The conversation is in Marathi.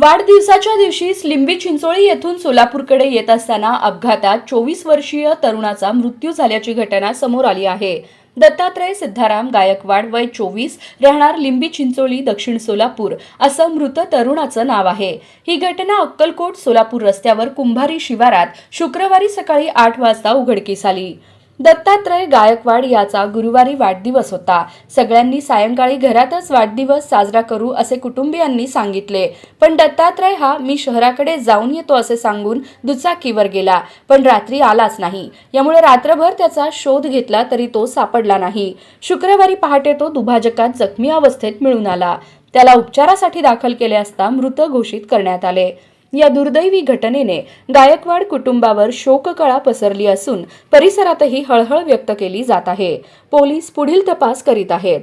वाढदिवसाच्या दिवशीच लिंबी चिंचोळी येथून सोलापूरकडे येत असताना अपघातात चोवीस वर्षीय तरुणाचा मृत्यू झाल्याची घटना समोर आली आहे. दत्तात्रय सिद्धाराम गायकवाड वय चोवीस राहणार लिंबी चिंचोळी दक्षिण सोलापूर असं मृत तरुणाचं नाव आहे. ही घटना अक्कलकोट सोलापूर रस्त्यावर कुंभारी शिवारात शुक्रवारी सकाळी आठ वाजता उघडकीस आली. दत्तात्रय गायकवाड याचा गुरुवारी वाढदिवस होता. सगळ्यांनी सायंकाळी घरातच वाढदिवस साजरा करू असे कुटुंबियांनी सांगितले. पण दत्तात्रय हा मी शहराकडे जाऊन येतो असे सांगून दुचाकीवर गेला. पण रात्री आलाच नाही. यामुळे रात्रभर त्याचा शोध घेतला तरी तो सापडला नाही. शुक्रवारी पहाटे तो दुभाजकात जखमी अवस्थेत मिळून आला. त्याला उपचारासाठी दाखल केले असता मृत घोषित करण्यात आले. या दुर्दैवी घटनेने गायकवाड कुटुंबावर शोककळा पसरली असून परिसरातही हळहळ व्यक्त केली जात आहे. पोलीस पुढील तपास करीत आहेत.